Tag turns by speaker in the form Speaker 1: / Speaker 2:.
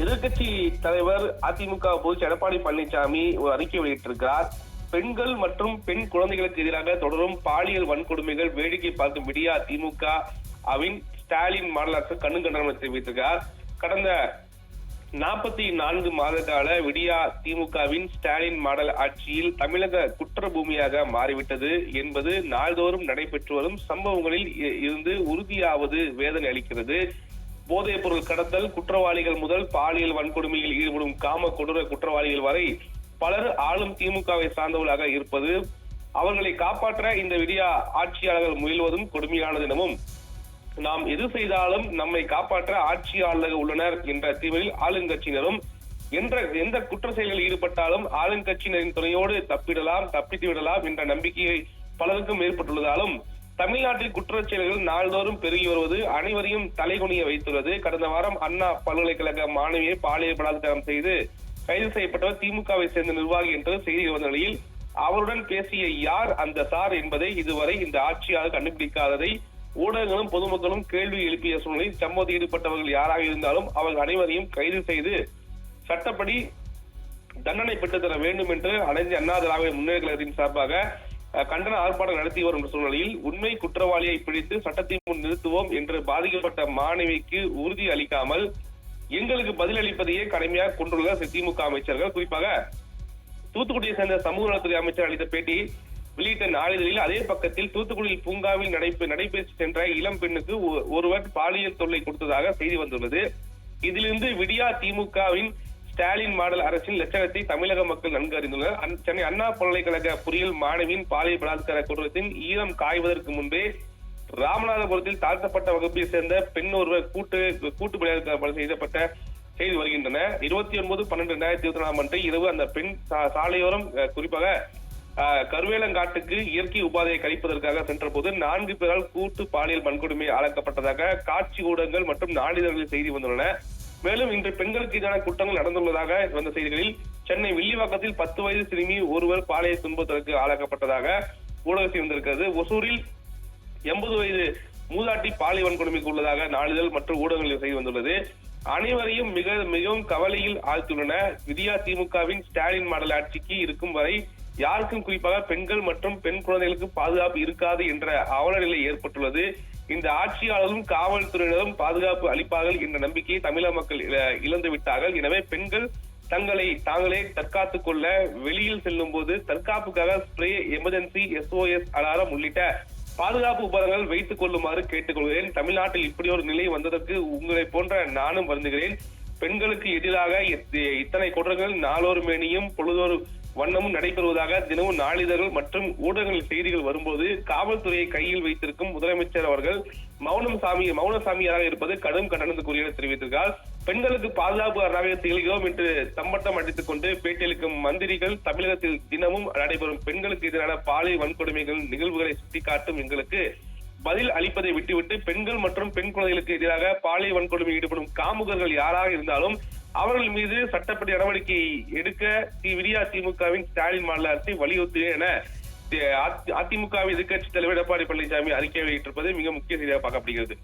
Speaker 1: எதிர்க்கட்சி தலைவர் அதிமுக பொதுச் எடப்பாடி பழனிசாமி ஒரு அறிக்கை வெளியிட்டிருக்கிறார். பெண்கள் மற்றும் பெண் குழந்தைகளுக்கு எதிராக தொடரும் பாலியல் வன்கொடுமைகள் வேடிக்கை பார்க்கும் விடியா திமுக அவின் ஸ்டாலின் மாடல் அரசு கண்ணு கண்டனம் தெரிவித்திருக்கிறார். கடந்த நாற்பத்தி நான்கு மாத கால விடியா திமுகவின் ஸ்டாலின் மாடல் ஆட்சியில் தமிழக குற்ற பூமியாக மாறிவிட்டது என்பது நாள்தோறும் நடைபெற்று வரும் சம்பவங்களில் இ- இருந்து உறுதியாவது வேதனை அளிக்கிறது. போதைப் பொருள் கடத்தல் குற்றவாளிகள் முதல் பாலியல் வன்கொடுமையில் ஈடுபடும் காம கொடூர குற்றவாளிகள் வரை பலர் ஆளும் திமுகவை சார்ந்தவர்களாக இருப்பது அவர்களை காப்பாற்ற இந்த விடியா ஆட்சியாளர்கள் முயல்வதும் கொடுமையானது எனவும் நாம் எது செய்தாலும் நம்மை காப்பாற்ற ஆட்சியாளர்கள் உள்ளனர் என்ற தீவிரில் ஆளுங்கட்சியினரும் என்ற எந்த குற்ற செயல்களில் ஈடுபட்டாலும் ஆளுங்கட்சியினரின் துணையோடு தப்பிடலாம் தப்பித்து விடலாம் என்ற நம்பிக்கையை பலருக்கும் ஏற்பட்டுள்ளதாலும் தமிழ்நாட்டில் குற்றச் செயல்கள் நாள்தோறும் பெருகி வருவது அனைவரையும் தலைகுனிய வைத்துள்ளது. கடந்த வாரம் அண்ணா பல்கலைக்கழக மாணவியை பாலியல் பலாத்காரம் செய்து கைது செய்யப்பட்டவர் திமுகவை சேர்ந்த நிர்வாகி என்று செய்தி வந்த நிலையில் அவருடன் பேசிய யார் அந்த சார் என்பதை இதுவரை இந்த ஆட்சியாளர் கண்டுபிடிக்காததை ஊடகங்களும் பொதுமக்களும் கேள்வி எழுப்பிய சூழ்நிலையில் சம்பவத்தில் ஈடுபட்டவர்கள் யாராக இருந்தாலும் அவர்கள் அனைவரையும் கைது செய்து சட்டப்படி தண்டனை பெற்றுத்தர வேண்டும் என்று அனைத்து அண்ணா திராவிட முன்னேற்ற கழகத்தின் சார்பாக கண்டன ஆர்ப்பாட்டம் நடத்தி வரும் சூழ்நிலையில் உண்மை குற்றவாளியை பிடித்து சட்டத்தின் முன் நிறுத்துவோம் என்று பாதிக்கப்பட்ட மாணவிக்கு உறுதி அளிக்காமல் எங்களுக்கு பதிலளிப்பதையே கடமையாக கொண்டுள்ள திமுக அமைச்சர்கள். குறிப்பாக தூத்துக்குடியை சேர்ந்த சமூக நலத்துறை அமைச்சர் அளித்த பேட்டி வெளியிட்ட நாளிதழில் அதே பக்கத்தில் தூத்துக்குடியில் பூங்காவில் நடைபெ நடைபெற்று சென்ற இளம் பெண்ணுக்கு ஒருவர் பாலியல் தொல்லை கொடுத்ததாக செய்தி வந்துள்ளது. இதிலிருந்து விடியா திமுகவின் ஸ்டாலின் மாடல் அரசின் லட்சணத்தை தமிழக மக்கள் நன்கு அறிந்துள்ளனர். சென்னை அண்ணா பல்கலைக்கழக பொறியியல் மாணவியின் பாலியல் பலாத்கார குற்றத்தின் ஈரம் காய்வதற்கு முன்பே ராமநாதபுரத்தில் தாழ்த்தப்பட்ட வகுப்பை சேர்ந்த பெண் ஒருவர் கூட்டு கூட்டு பலாத்கார செய்யப்பட்ட செய்து வருகின்றன. இருபத்தி ஒன்பது பன்னெண்டு ரெண்டாயிரத்தி இருபத்தி நாலாம் அன்று இரவு அந்த பெண் சா- சாலையோரம் குறிப்பாக கருவேலங்காட்டுக்கு இயற்கை உபாதையை கழிப்பதற்காக சென்றபோது நான்கு பேரால் கூட்டு பாலியல் வன்கொடுமை அழைக்கப்பட்டதாக காட்சி ஊடகங்கள் மற்றும் நாளிதழ்களில் செய்தி வந்துள்ளன. மேலும் இன்று பெண்களுக்கு எதிரான குற்றங்கள் நடந்துள்ளதாக வந்த செய்திகளில் சென்னை வில்லிவாக்கத்தில் பத்து வயது சிறுமி ஒருவர் பாலியல் துன்பத்திற்கு ஆளாக்கப்பட்டதாக ஊடக செய்தி வந்திருக்கிறது. ஒசூரில் எண்பது வயது மூதாட்டி பாலியல் வன்கொடுமைக்கு உள்ளதாக நாளிதழ் மற்றும் ஊடகங்களில் செய்து வந்துள்ளது. அனைவரையும் மிக மிகவும் கவலையில் ஆழ்த்தியுள்ளன. விதியா திமுகவின் ஸ்டாலின் மாடல் ஆட்சிக்கு இருக்கும் வரை யாருக்கும் குறிப்பாக பெண்கள் மற்றும் பெண் குழந்தைகளுக்கு பாதுகாப்பு இருக்காது என்ற அவல நிலை ஏற்பட்டுள்ளது. இந்த ஆட்சியாளரும் காவல்துறையினரும் பாதுகாப்பு அளிப்பார்கள் என்ற நம்பிக்கையை தமிழக மக்கள் இழந்து விட்டார்கள். எனவே பெண்கள் தங்களை தாங்களே தற்காத்துக் கொள்ள வெளியில் செல்லும் போது தற்காப்புக்காக ஸ்ப்ரே எமர்ஜென்சி எஸ்ஓஎஸ் அலாரம் உள்ளிட்ட பாதுகாப்பு உபகரணங்கள் வைத்துக் கொள்ளுமாறு கேட்டுக்கொள்கிறேன். தமிழ்நாட்டில் இப்படி ஒரு நிலை வந்ததற்கு உங்களை போன்ற நானும் வருந்துகிறேன். பெண்களுக்கு எதிராக இத்- இத்தனை குற்றங்கள் நாளொரு மேனியும் பொழுதொரு வண்ணமும் நடைபெறுவதாக தினமும் நாளிதழ்கள் மற்றும் ஊடகங்களில் செய்திகள் வரும்போது காவல்துறையை கையில் வைத்திருக்கும் முதலமைச்சர் அவர்கள் மௌனம் சாமி மௌன சாமியாராக இருப்பது கடும் கண்டனத்துக்குரிய தெரிவித்திருக்கார் பெண்களுக்கு பாதுகாப்பு அரணாக திகழ்கிறோம் என்று தம்பட்டம் அடித்துக் கொண்டு பேட்டியளிக்கும் மந்திரிகள் தமிழகத்தில் தினமும் நடைபெறும் பெண்களுக்கு எதிரான பாலியல் வன்கொடுமைகள் நிகழ்வுகளை சுட்டிக்காட்டும் எங்களுக்கு பதில் அளிப்பதை விட்டுவிட்டு பெண்கள் மற்றும் பெண் குழந்தைகளுக்கு எதிராக பாலியல் வன்கொடுமை ஈடுபடும் காமுகர்கள் யாராக இருந்தாலும் அவர்கள் மீது சட்டப்படி நடவடிக்கை எடுக்க தி- விடியா திமுகவின் ஸ்டாலின் மாநில அரசை வலியுறுத்துகிறேன் என அதிமுகவின் எதிர்கட்சி தலைவர் எடப்பாடி பழனிசாமி அறிக்கை வெளியிட்டிருப்பது மிக முக்கிய செய்தியாக பார்க்கப்படுகிறது.